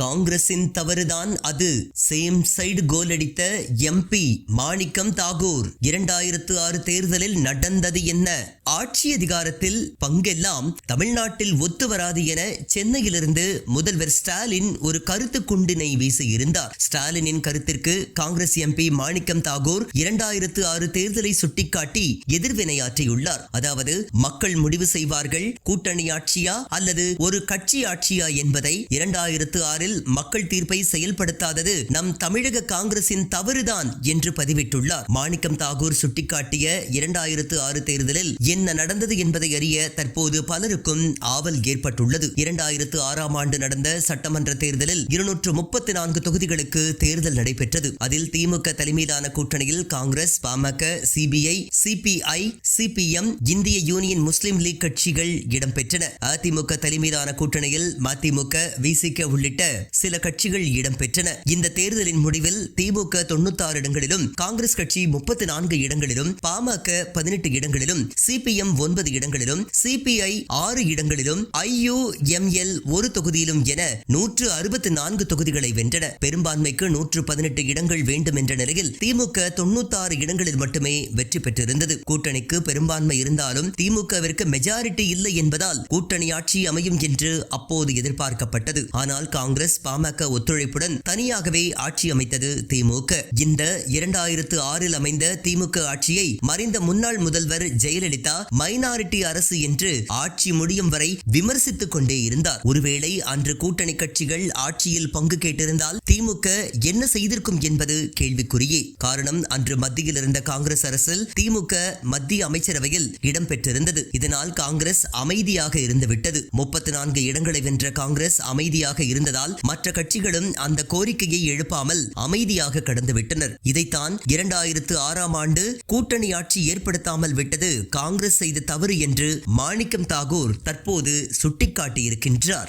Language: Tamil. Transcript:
காங்கிரசின் தவறுதான் அது. சேம் சைடு கோல் அடித்த எம்பி மாணிக்கம் தாகூர். இரண்டாயிரத்து ஆறு தேர்தலில் நடந்தது என்ன? ஆட்சி அதிகாரத்தில் பங்கெல்லாம் தமிழ்நாட்டில் ஒத்து வராது என சென்னையிலிருந்து முதல்வர் ஸ்டாலின் ஒரு கருத்து குண்டினை வீசியிருந்தார் ஸ்டாலினின் கருத்திற்கு காங்கிரஸ் எம்பி மாணிக்கம் தாகூர் இரண்டாயிரத்து ஆறு தேர்தலை சுட்டிக்காட்டி எதிர்வினையாற்றியுள்ளார். அதாவது மக்கள் முடிவு செய்வார்கள் கூட்டணி ஆட்சியா அல்லது ஒரு கட்சி ஆட்சியா என்பதை இரண்டாயிரத்து ஆறில் மக்கள் தீர்ப்பை செயல்படுத்தாதது நம் தமிழக காங்கிரசின் தவறுதான் என்று பதிவிட்டுள்ளார். மாணிக்கம் தாகூர் சுட்டிக்காட்டிய இரண்டாயிரத்து ஆறு தேர்தலில் என்ன நடந்தது என்பதை அறிய தற்போது பலருக்கும் ஆவல் ஏற்பட்டுள்ளது. இரண்டாயிரத்து ஆறாம் ஆண்டு நடந்த சட்டமன்ற தேர்தலில் இருநூற்று முப்பத்தி நான்கு தொகுதிகளுக்கு தேர்தல் நடைபெற்றது. அதில் திமுக தலைமையிலான கூட்டணியில் Congress PMK CBI CPI CPM இந்திய யூனியன் முஸ்லிம் லீக் கட்சிகள் இடம்பெற்றன. அதிமுக தலைமையிலான கூட்டணியில் மதிமுக விசிக உள்ளிட்ட சில கட்சிகள் இடம்பெற்றன. இந்த தேர்தலின் முடிவில் திமுக தொண்ணூத்தாறு இடங்களிலும் காங்கிரஸ் கட்சி முப்பத்தி நான்கு இடங்களிலும் பாமக பதினெட்டு இடங்களிலும் சிபிஎம் ஒன்பது இடங்களிலும் சிபிஐ ஆறு இடங்களிலும் ஐயுஎம்எல் ஒரு தொகுதியிலும் என நூற்று அறுபத்தி நான்கு தொகுதிகளை வென்றன. பெரும்பான்மைக்கு நூற்று பதினெட்டு இடங்கள் வேண்டும் என்ற நிலையில் திமுக தொண்ணூத்தாறு இடங்களில் மட்டுமே வெற்றி பெற்றிருந்தது. கூட்டணிக்கு பெரும்பான்மை இருந்தாலும் திமுகவிற்கு மெஜாரிட்டி இல்லை என்பதால் கூட்டணி ஆட்சி அமையும் என்று அப்போது எதிர்பார்க்கப்பட்டது. ஆனால் காங்கிரஸ் காங்கிரஸ் பாமக ஒத்துழைப்புடன் தனியாகவே ஆட்சி அமைத்தது திமுக. இந்த இரண்டாயிரத்து ஆறில் அமைந்த திமுக ஆட்சியை மறைந்த முன்னாள் முதல்வர் ஜெயலலிதா மைனாரிட்டி அரசு என்று ஆட்சி முடியும் வரை விமர்சித்துக் கொண்டே இருந்தார். ஒருவேளை அன்று கூட்டணி கட்சிகள் ஆட்சியில் பங்கு கேட்டிருந்தால் திமுக என்ன செய்திருக்கும் என்பது கேள்விக்குறியே. காரணம் அன்று மத்தியில் இருந்த காங்கிரஸ் அரசில் திமுக மத்திய அமைச்சரவையில் இடம்பெற்றிருந்தது இதனால் காங்கிரஸ் அமைதியாக இருந்துவிட்டது. முப்பத்தி நான்கு இடங்களை வென்ற காங்கிரஸ் அமைதியாக இருந்ததால் மற்ற கட்சிகளும் அந்த கோரிக்கையை எழுப்பாமல் அமைதியாக கடந்துவிட்டனர். இதைத்தான் இரண்டாயிரத்து ஆறாம் ஆண்டு கூட்டணி ஆட்சி ஏற்படுத்தாமல் விட்டது காங்கிரஸ் செய்த தவறு என்று மாணிக்கம் தாகூர் தற்போது சுட்டிக்காட்டியிருக்கின்றார்.